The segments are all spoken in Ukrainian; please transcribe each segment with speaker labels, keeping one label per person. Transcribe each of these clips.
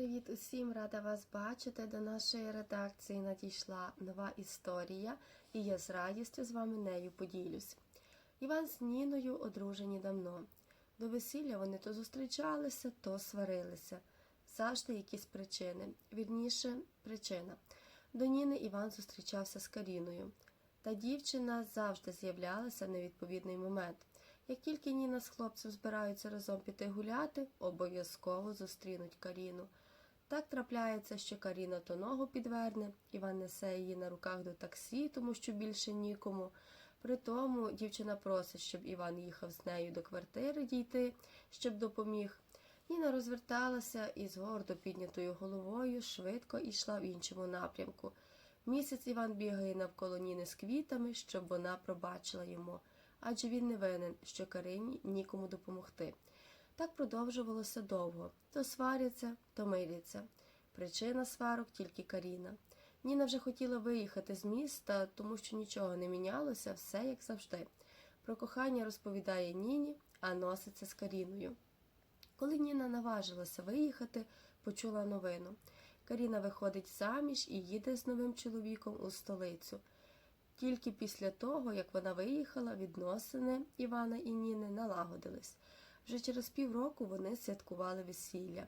Speaker 1: Привіт усім! Рада вас бачити. До нашої редакції надійшла нова історія, і я з радістю з вами нею поділюсь. Іван з Ніною одружені давно. До весілля вони то зустрічалися, то сварилися. Завжди якісь причини. Вірніше, причина. До Ніни Іван зустрічався з Каріною. Та дівчина завжди з'являлася в невідповідний момент. Як тільки Ніна з хлопцем збираються разом піти гуляти, обов'язково зустрінуть Каріну. Так трапляється, що Каріна то ногу підверне, Іван несе її на руках до таксі, тому що більше нікому. При тому дівчина просить, щоб Іван їхав з нею до квартири дійти, щоб допоміг. Ніна розверталася і з гордо піднятою головою швидко йшла в іншому напрямку. Місяць Іван бігає навколо Ніни з квітами, щоб вона пробачила йому, адже він не винен, що Карині нікому допомогти. Так продовжувалося довго то сваряться, то миряться. Причина сварок тільки Каріна. Ніна вже хотіла виїхати з міста, тому що нічого не мінялося, все як завжди. Про кохання розповідає Ніні, а носиться з Каріною. Коли Ніна наважилася виїхати, почула новину. Каріна виходить заміж і їде з новим чоловіком у столицю. Тільки після того, як вона виїхала, відносини Івана і Ніни налагодились. Вже через півроку вони святкували весілля.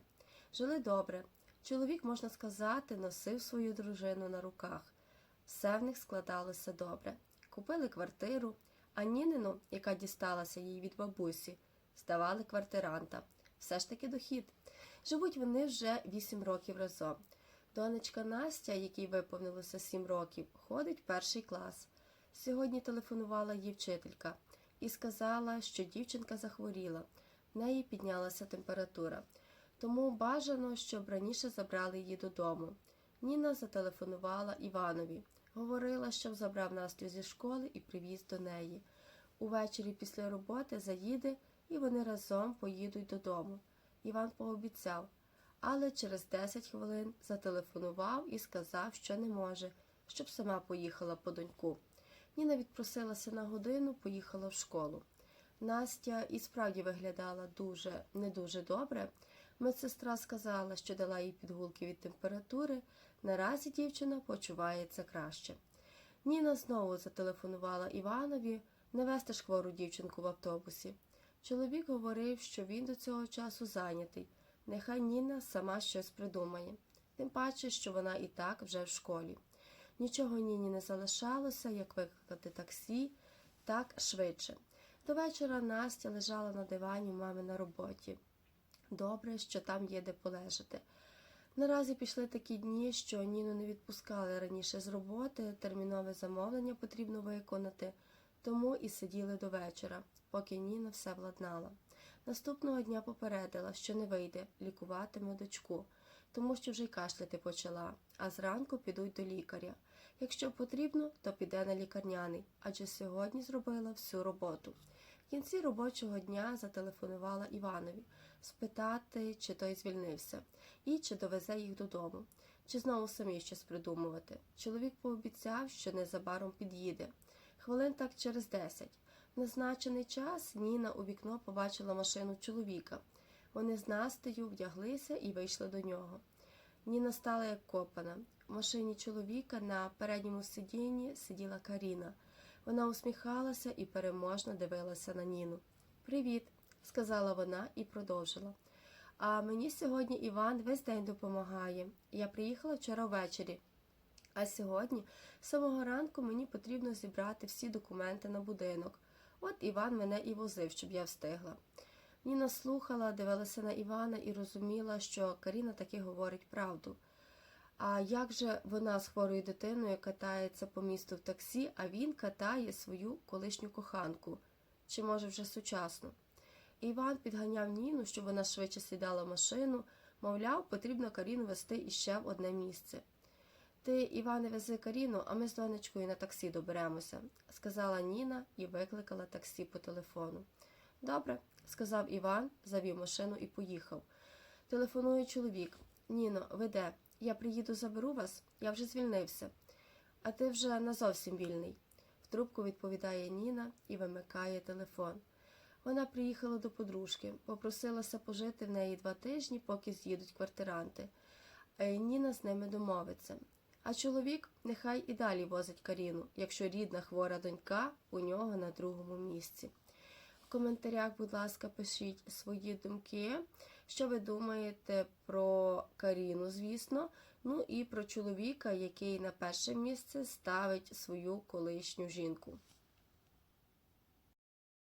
Speaker 1: Жили добре. Чоловік, можна сказати, носив свою дружину на руках. Все в них складалося добре. Купили квартиру, а Нінину, яка дісталася їй від бабусі, здавали квартиранта. Все ж таки дохід. Живуть вони вже вісім років разом. Донечка Настя, якій виповнилося сім років, ходить перший клас. Сьогодні телефонувала їй вчителька і сказала, що дівчинка захворіла, в неї піднялася температура. Тому бажано, щоб раніше забрали її додому. Ніна зателефонувала Іванові, говорила, щоб забрав Настю зі школи і привіз до неї. Увечері після роботи заїде і вони разом поїдуть додому. Іван пообіцяв, але через 10 хвилин зателефонував і сказав, що не може, щоб сама поїхала по доньку. Ніна відпросилася на годину, поїхала в школу. Настя і справді виглядала дуже не дуже добре. Медсестра сказала, що дала їй підгулки від температури. Наразі дівчина почувається краще. Ніна знову зателефонувала Іванові не вести ж хвору дівчинку в автобусі. Чоловік говорив, що він до цього часу зайнятий. Нехай Ніна сама щось придумає, тим паче, що вона і так вже в школі. Нічого Ніні не залишалося, як викликати таксі, так швидше. До вечора Настя лежала на дивані у мами на роботі. Добре, що там є де полежати. Наразі пішли такі дні, що Ніну не відпускали раніше з роботи, термінове замовлення потрібно виконати, тому і сиділи до вечора, поки Ніна все владнала. Наступного дня попередила, що не вийде, лікуватиме дочку, тому що вже й кашляти почала, а зранку підуть до лікаря. Якщо потрібно, то піде на лікарняний, адже сьогодні зробила всю роботу. В кінці робочого дня зателефонувала Іванові спитати, чи той звільнився, і чи довезе їх додому, чи знову самі щось придумувати. Чоловік пообіцяв, що незабаром під'їде. Хвилин так через десять. В назначений час Ніна у вікно побачила машину чоловіка. Вони з Настею вдяглися і вийшли до нього. Ніна стала як копана. В машині чоловіка на передньому сидінні сиділа Каріна. Вона усміхалася і переможно дивилася на Ніну. Привіт, сказала вона і продовжила. А мені сьогодні Іван весь день допомагає. Я приїхала вчора ввечері. А сьогодні, з самого ранку, мені потрібно зібрати всі документи на будинок. От Іван мене і возив, щоб я встигла. Ніна слухала, дивилася на Івана і розуміла, що Каріна таки говорить правду. А як же вона з хворою дитиною катається по місту в таксі, а він катає свою колишню коханку, чи може вже сучасну? Іван підганяв Ніну, щоб вона швидше сідала в машину, мовляв, потрібно Каріну вести іще в одне місце. Ти, Іване, вези Каріну, а ми з донечкою на таксі доберемося, сказала Ніна і викликала таксі по телефону. Добре, сказав Іван, завів машину і поїхав. Телефонує чоловік. Ніно, ви де? Я приїду, заберу вас, я вже звільнився. А ти вже назовсім вільний. В трубку відповідає Ніна і вимикає телефон. Вона приїхала до подружки, попросилася пожити в неї два тижні, поки з'їдуть квартиранти. Е, Ніна з ними домовиться. А чоловік нехай і далі возить Каріну, якщо рідна хвора донька у нього на другому місці. В коментарях, будь ласка, пишіть свої думки, що ви думаєте про Каріну, звісно, ну і про чоловіка, який на перше місце ставить свою колишню жінку.